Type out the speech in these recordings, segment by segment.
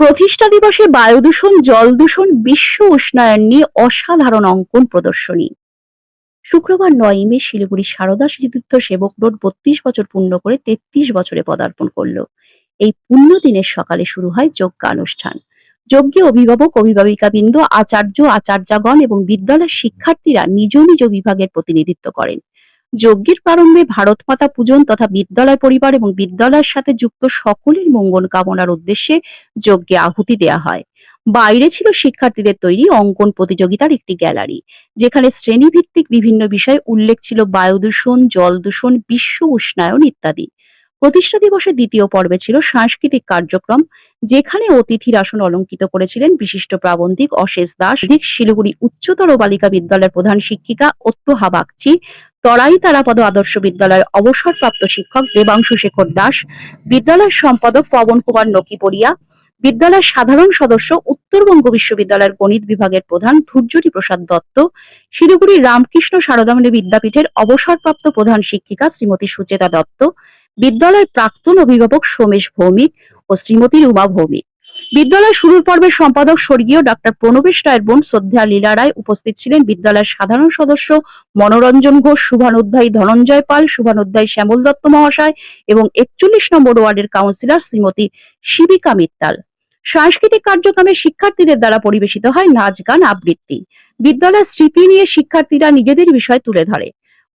প্রতিষ্ঠা দিবসে বায়ু দূষণ, জল দূষণ, বিশ্ব উষ্ণায়ন নিয়ে অসাধারণ অঙ্কন প্রদর্শনী। শুক্রবার নয় মে শিলিগুড়ি সারদা শিশুতীর্থ সেবক রোড বত্রিশ বছর পূর্ণ করে তেত্রিশ বছরে পদার্পণ করল। এই পুণ্য দিনের সকালে শুরু হয় যজ্ঞানুষ্ঠান। যজ্ঞে অভিভাবক, অভিভাবিকাবৃন্দ, আচার্য, আচার্যাগণ এবং বিদ্যালয়ের শিক্ষার্থীরা নিজ নিজ বিভাগের প্রতিনিধিত্ব করেন। যজ্ঞের প্রারম্ভে ভারত মাতা পূজন তথা বিদ্যালয় পরিবার এবং বিদ্যালয়ের সাথে যুক্ত সকলের মঙ্গল কামনার উদ্দেশ্যে যজ্ঞে আহুতি দেয়া হয়। বাইরে ছিল শিক্ষার্থীদের তৈরি অঙ্কন প্রতিযোগিতার একটি গ্যালারি, যেখানে শ্রেণীভিত্তিক বিভিন্ন বিষয়ে উল্লেখ ছিল বায়ু দূষণ জল দূষণ বিশ্ব উষ্ণায়ন ইত্যাদি। প্রতিষ্ঠা দিবসের দ্বিতীয় পর্বে ছিল সাংস্কৃতিক কার্যক্রম, যেখানে অতিথির আসন অলঙ্কিত করেছিলেন বিশিষ্ট প্রাবন্ধিক অশেষ দাস, দিক শিলিগুড়ি উচ্চতর বালিকা বিদ্যালয়ের প্রধান শিক্ষিকা অত্যহা বাগচি, তরাই তারাপদ আদর্শ বিদ্যালয়ের অবসরপ্রাপ্ত শিক্ষক দেবাংশু শেখর দাস, বিদ্যালয়ের সম্পাদক পবন কুমার নকিপড়িয়া, বিদ্যালয়ের সাধারণ সদস্য উত্তরবঙ্গ বিশ্ববিদ্যালয়ের গণিত বিভাগের প্রধান ধূর্যটি প্রসাদ দত্ত শিলিগুড়ি রামকৃষ্ণ সারদামণি বিদ্যাপীঠের অবসরপ্রাপ্ত প্রধান শিক্ষিকা শ্রীমতী সুচেতা দত্ত বিদ্যালয়ের প্রাক্তন অভিভাবক সোমেশ ভৌমিক ও শ্রীমতী রুমা ভৌমিক। বিদ্যালয় শুরুর পর্বের সম্পাদক স্বর্গীয় ডাক্তার প্রণবেশ রায়ের বোন শ্রদ্ধা লীলা রায় উপস্থিত ছিলেন বিদ্যালয়ের সাধারণ সদস্য মনোরঞ্জন ঘোষ, শুভানুধ্যায়ী ধনঞ্জয় পাল, শুভানুধ্যায়ী শ্যামল দত্ত মহাশয় এবং একচল্লিশ নম্বর ওয়ার্ডের কাউন্সিলর শ্রীমতী শিবিকা মিত্তাল। সাংস্কৃতিক কার্যক্রমে শিক্ষার্থীদের দ্বারা পরিবেশিত হয় নাচ, গান, আবৃত্তি। বিদ্যালয়ের স্মৃতি নিয়ে শিক্ষার্থীরা নিজেদের বিষয় তুলে ধরে।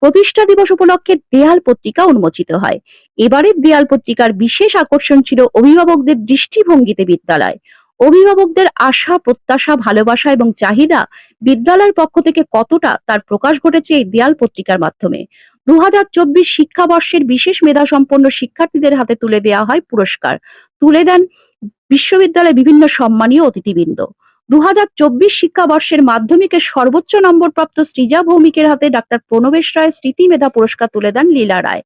প্রতিষ্ঠা দিবস উপলক্ষে দেয়াল পত্রিকা উন্মোচিত হয়। এবারের দেয়াল পত্রিকার বিশেষ আকর্ষণ ছিল অভিভাবকদের দৃষ্টিভঙ্গিতে বিদ্যালয়। অভিভাবকদের আশা, প্রত্যাশা, ভালোবাসা এবং চাহিদা বিদ্যালয়ের পক্ষ থেকে কতটা তার প্রকাশ ঘটেছে এই দেয়াল পত্রিকার মাধ্যমে। দু হাজার চব্বিশ শিক্ষাবর্ষের বিশেষ মেধা সম্পন্ন শিক্ষার্থীদের হাতে তুলে দেওয়া হয় পুরস্কার। তুলে দেন বিশ্ববিদ্যালয়ের বিভিন্ন সম্মানীয় অতিথিবৃন্দ। দু শিক্ষাবর্ষের মাধ্যমিকের সর্বোচ্চ নম্বরপ্রাপ্ত সৃজা ভৌমিকের হাতে ডাক্তার প্রণবেশ রায় স্মৃতি মেধা পুরস্কার তুলে দেন লীলা রায়।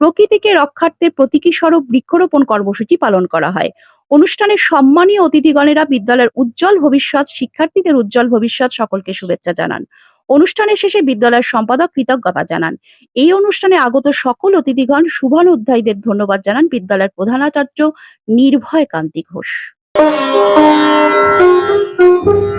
প্রকৃতিকে রক্ষার্থে প্রতীকী স্বরূপ বৃক্ষরোপণ কর্মসূচি পালন করা হয়। অনুষ্ঠানে সম্মানীয় অতিথিগণেরা বিদ্যালয়ের উজ্জ্বল ভবিষ্যৎ, শিক্ষার্থীদের উজ্জ্বল ভবিষ্যৎ সকলকে শুভেচ্ছা জানান। অনুষ্ঠানের শেষে বিদ্যালয়ের সম্পাদক কৃতজ্ঞতা জানান। এই অনুষ্ঠানে আগত সকল অতিথিগণ শুভানুধ্যায়ীদের ধন্যবাদ জানান বিদ্যালয়ের প্রধানাচার্য নির্ভয় কান্তি ঘোষ। এই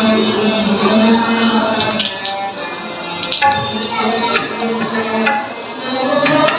জল খাব পরিশোধনা মাঝে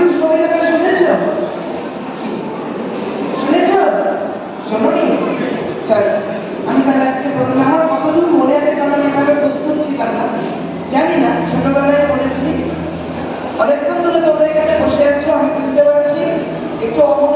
ইউজ কবিতাটা শুনেছ? শুনেছ? শোনি চল, আমি তাহলে আজকে প্রথমে আমার কতদূর মনে আছে কারণ আমি এভাবে প্রস্তুত ছিলাম না? জানি না, ছোটবেলায় পড়েছি। অনেকক্ষণ ধরে তোমরা এখানে বসে আছো, আমি বুঝতে পারছি। একটু অমর